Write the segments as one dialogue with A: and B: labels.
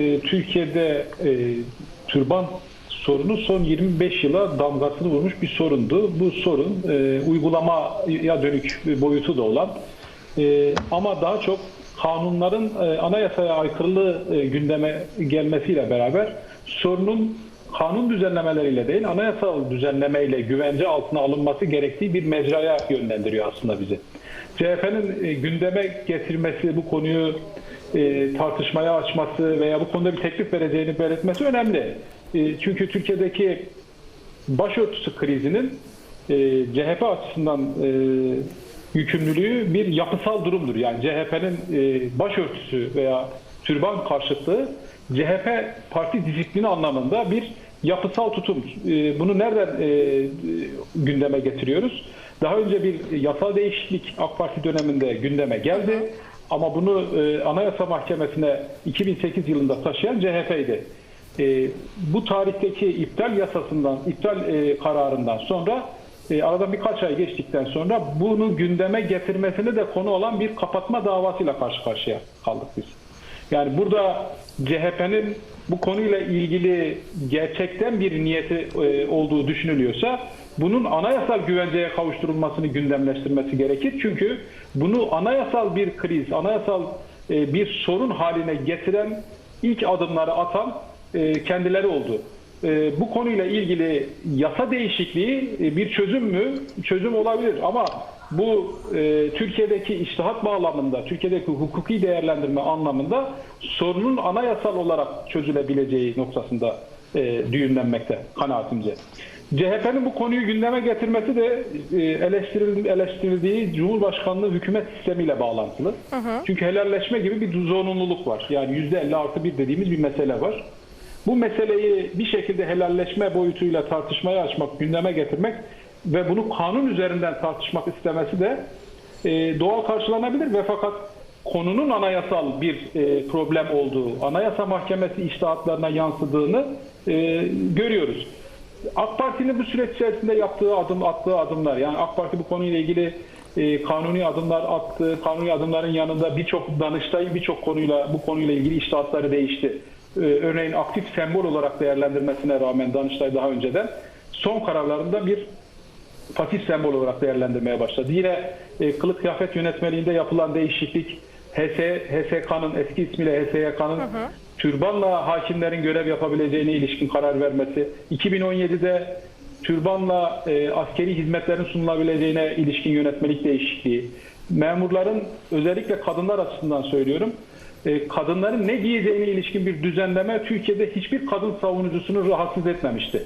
A: E, Türkiye'de e, türban sorunu son 25 yıla damgasını vurmuş bir sorundu. Bu sorun e, uygulamaya dönük bir boyutu da olan e, ama daha çok kanunların e, anayasaya aykırılığı e, gündeme gelmesiyle beraber sorunun kanun düzenlemeleriyle değil anayasal düzenlemeyle güvence altına alınması gerektiği bir mecraya yönlendiriyor aslında bizi. CHP'nin e, gündeme getirmesi, bu konuyu e, tartışmaya açması veya bu konuda bir teklif vereceğini belirtmesi önemli. E, çünkü Türkiye'deki başörtüsü krizinin e, CHP açısından e, yükümlülüğü bir yapısal durumdur. Yani CHP'nin e, başörtüsü veya türban karşıtlığı CHP parti disiplini anlamında bir yapısal tutum. E, bunu nereden e, gündeme getiriyoruz? Daha önce bir yasal değişiklik AK Parti döneminde gündeme geldi. Ama bunu e, Anayasa Mahkemesi'ne 2008 yılında taşıyan CHP'ydi. E, bu tarihteki iptal yasasından, iptal e, kararından sonra e, aradan birkaç ay geçtikten sonra bunu gündeme getirmesini de konu olan bir kapatma davasıyla karşı karşıya kaldık biz. Yani burada CHP'nin bu konuyla ilgili gerçekten bir niyeti e, olduğu düşünülüyorsa bunun anayasal güvenceye kavuşturulmasını gündemleştirmesi gerekir. Çünkü bunu anayasal bir kriz, anayasal e, bir sorun haline getiren ilk adımları atan e, kendileri oldu. Bu konuyla ilgili yasa değişikliği bir çözüm mü? Çözüm olabilir ama bu e, Türkiye'deki iştihat bağlamında, Türkiye'deki hukuki değerlendirme anlamında sorunun anayasal olarak çözülebileceği noktasında e, düğümlenmekte kanaatimce. CHP'nin bu konuyu gündeme getirmesi de e, eleştiril, eleştirildiği Cumhurbaşkanlığı hükümet sistemiyle bağlantılı. Çünkü helalleşme gibi bir zorunluluk var. Yani %50 artı bir dediğimiz bir mesele var. Bu meseleyi bir şekilde helalleşme boyutuyla tartışmaya açmak, gündeme getirmek ve bunu kanun üzerinden tartışmak istemesi de e, doğal karşılanabilir ve fakat konunun anayasal bir e, problem olduğu, anayasa mahkemesi iştahatlarına yansıdığını e, görüyoruz. AK Parti'nin bu süreç içerisinde yaptığı adım, attığı adımlar, yani AK Parti bu konuyla ilgili e, kanuni adımlar attı, kanuni adımların yanında birçok Danıştay'ın birçok konuyla bu konuyla ilgili iştahatları değişti. E, örneğin aktif sembol olarak değerlendirmesine rağmen Danıştay daha önceden son kararlarında bir pasif sembol olarak değerlendirmeye başladı. Yine e, kılık kıyafet yönetmeliğinde yapılan değişiklik HS, HSK'nın eski ismiyle HSYK'nın türbanla hakimlerin görev yapabileceğine ilişkin karar vermesi, 2017'de türbanla e, askeri hizmetlerin sunulabileceğine ilişkin yönetmelik değişikliği, memurların özellikle kadınlar açısından söylüyorum, e, kadınların ne giyeceğine ilişkin bir düzenleme Türkiye'de hiçbir kadın savunucusunu rahatsız etmemişti.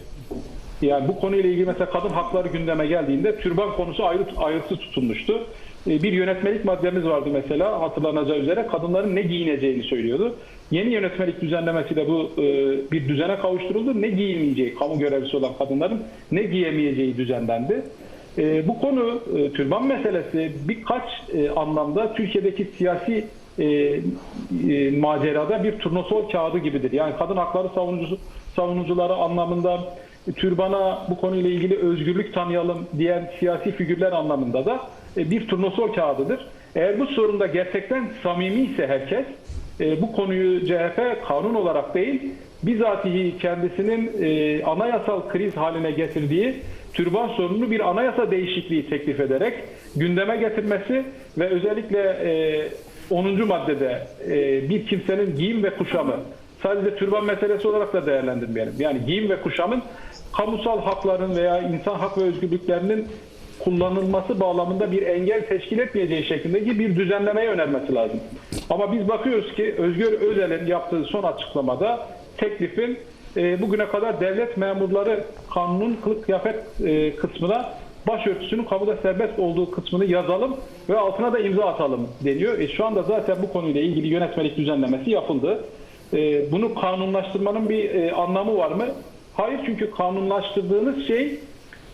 A: Yani bu konuyla ilgili mesela kadın hakları gündeme geldiğinde türban konusu ayrı ayrısı tutulmuştu. E, Bir yönetmelik maddemiz vardı mesela hatırlanacağı üzere kadınların ne giyineceğini söylüyordu. Yeni yönetmelik düzenlemesiyle bu e, bir düzene kavuşturuldu. Ne giyinmeyeceği, kamu görevlisi olan kadınların ne giyemeyeceği düzenlendi. E, bu konu türban meselesi birkaç anlamda Türkiye'deki siyasi macerada bir turnusol kağıdı gibidir. Yani kadın hakları savunucusu, savunucuları anlamında türbana bu konuyla ilgili özgürlük tanıyalım diyen siyasi figürler anlamında da e, bir turnusol kağıdıdır. Eğer bu sorunda gerçekten samimi ise herkes e, bu konuyu CHP kanun olarak değil bizatihi kendisinin e, anayasal kriz haline getirdiği türban sorununu bir anayasa değişikliği teklif ederek gündeme getirmesi ve özellikle e, 10. maddede e, bir kimsenin giyim ve kuşamı sadece türban meselesi olarak da değerlendirmeyelim. Yani giyim ve kuşamın kamusal hakların veya insan hak ve özgürlüklerinin kullanılması bağlamında bir engel teşkil etmeyeceği şeklindeki bir düzenlemeye önermesi lazım. Ama biz bakıyoruz ki Özgür Özel'in yaptığı son açıklamada teklifin e, bugüne kadar devlet memurları kanunun kılık kıyafet e, kısmına başörtüsünün kamuda serbest olduğu kısmını yazalım ve altına da imza atalım deniyor. E, şu anda zaten bu konuyla ilgili yönetmelik düzenlemesi yapıldı. E, bunu kanunlaştırmanın bir e, anlamı var mı? Hayır çünkü kanunlaştırdığınız şey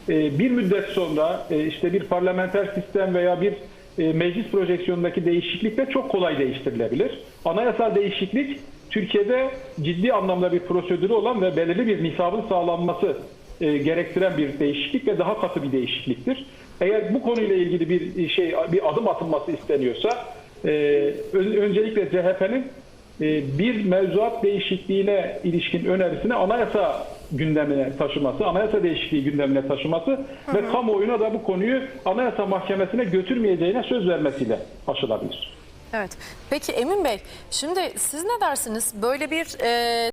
A: e, bir müddet sonra e, işte bir parlamenter sistem veya bir e, meclis projeksiyonundaki değişiklikle çok kolay değiştirilebilir. Anayasal değişiklik Türkiye'de ciddi anlamda bir prosedürü olan ve belirli bir nisabın sağlanması gerektiren bir değişiklik ve daha katı bir değişikliktir. Eğer bu konuyla ilgili bir şey bir adım atılması isteniyorsa ön- öncelikle CHP'nin bir mevzuat değişikliğine ilişkin önerisini anayasa gündemine taşıması, anayasa değişikliği gündemine taşıması ve kamuoyuna da bu konuyu anayasa mahkemesine götürmeyeceğine söz vermesiyle aşılabilir.
B: Evet. Peki Emin Bey, şimdi siz ne dersiniz? Böyle bir e,